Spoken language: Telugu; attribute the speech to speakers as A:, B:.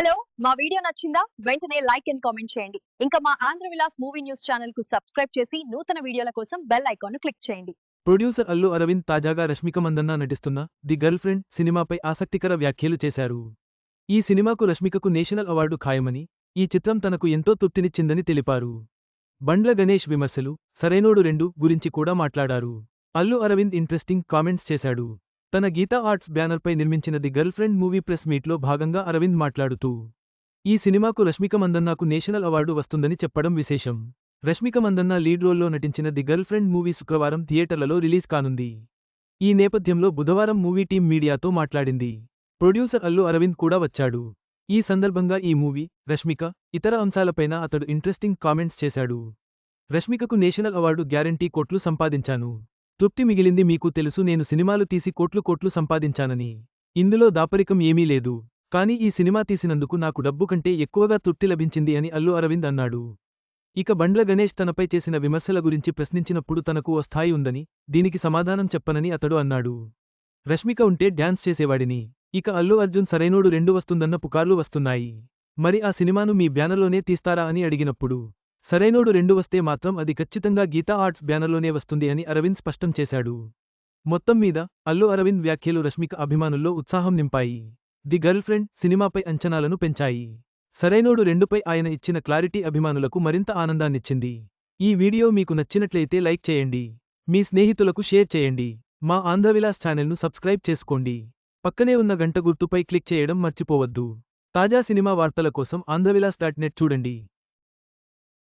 A: హలో మా వీడియో నచ్చిందా? వెంటనే లైక్ అండ్ కామెంట్ చేయండి. ఇంకా మా ఆంధ్ర విలాస్ మూవీ న్యూస్ ఛానల్కు సబ్స్క్రైబ్ చేసి నూతన వీడియోల కోసం బెల్ ఐకాన్ క్లిక్ చేయండి.
B: ప్రొడ్యూసర్ అల్లు అరవింద్ తాజాగా రష్మిక మందన్న నటిస్తున్న ది గర్ల్ ఫ్రెండ్ సినిమాపై ఆసక్తికర వ్యాఖ్యలు చేశారు. ఈ సినిమాకు రష్మికకు నేషనల్ అవార్డు ఖాయమని ఈ చిత్రం తనకు ఎంతో తృప్తినిచ్చిందని తెలిపారు. బండ్ల గణేష్ విమర్శలు సరైనోడు రెండు గురించి కూడా మాట్లాడారు. అల్లు అరవింద్ ఇంట్రెస్టింగ్ కామెంట్స్ చేశాడు. తన గీతా ఆర్ట్స్ బ్యానర్పై నిర్మించిన the girlfriend movie press మీట్లో భాగంగా అరవింద్ మాట్లాడుతూ ఈ సినిమాకు రష్మిక మందన్నాకు నేషనల్ అవార్డు వస్తుందని చెప్పడం విశేషం. రష్మిక మందన్న లీడ్ రోల్లో నటించిన ది గర్ల్ ఫ్రెండ్ మూవీ శుక్రవారం థియేటర్లలో రిలీజ్ కానుంది. ఈ నేపథ్యంలో బుధవారం మూవీ టీం మీడియాతో మాట్లాడింది. ప్రొడ్యూసర్ అల్లు అరవింద్ కూడా వచ్చాడు. ఈ సందర్భంగా ఈ మూవీ రష్మిక ఇతర అంశాలపైన అతడు ఇంట్రెస్టింగ్ కామెంట్స్ చేశాడు. రష్మికకు నేషనల్ అవార్డు గ్యారంటీ కోట్లు సంపాదించాను. తృప్తి మిగిలింది మీకు తెలుసు నేను సినిమాలు తీసి కోట్లు కోట్లు సంపాదించానని. ఇందులో దాపరికం ఏమీ లేదు. కానీ ఈ సినిమా తీసినందుకు నాకు డబ్బు కంటే ఎక్కువగా తృప్తి లభించింది అని అల్లు అరవింద్ అన్నాడు. ఇక బండ్ల గణేష్ తనపై చేసిన విమర్శల గురించి ప్రశ్నించినప్పుడు తనకు ఓ స్థాయి ఉందని దీనికి సమాధానం చెప్పనని అతడు అన్నాడు. రష్మిక ఉంటే డ్యాన్స్ చేసేవాడిని. ఇక అల్లు అర్జున్ సరైనోడు రెండు వస్తుందన్న పుకార్లు వస్తున్నాయి. మరి ఆ సినిమాను మీ బ్యానర్లోనే తీస్తారా అని అడిగినప్పుడు సరైనోడు రెండు వస్తే మాత్రం అది ఖచ్చితంగా గీతా ఆర్ట్స్ బ్యానర్లోనే వస్తుంది అని అరవింద్ స్పష్టం చేశాడు. మొత్తం మీద అల్లు అరవింద్ వ్యాఖ్యలు రష్మిక అభిమానుల్లో ఉత్సాహం నింపాయి. ది గర్ల్ ఫ్రెండ్ సినిమాపై అంచనాలను పెంచాయి. సరైనోడు రెండుపై ఆయన ఇచ్చిన క్లారిటీ అభిమానులకు మరింత ఆనందాన్నిచ్చింది. ఈ వీడియో మీకు నచ్చినట్లయితే లైక్ చేయండి. మీ స్నేహితులకు షేర్ చేయండి. మా ఆంధ్రవిలాస్ ఛానల్ను సబ్స్క్రైబ్ చేసుకోండి. పక్కనే ఉన్న గంట గుర్తుపై క్లిక్ చేయడం మర్చిపోవద్దు. తాజా సినిమా వార్తల కోసం ఆంధ్రవిలాస్ డాట్ నెట్ చూడండి.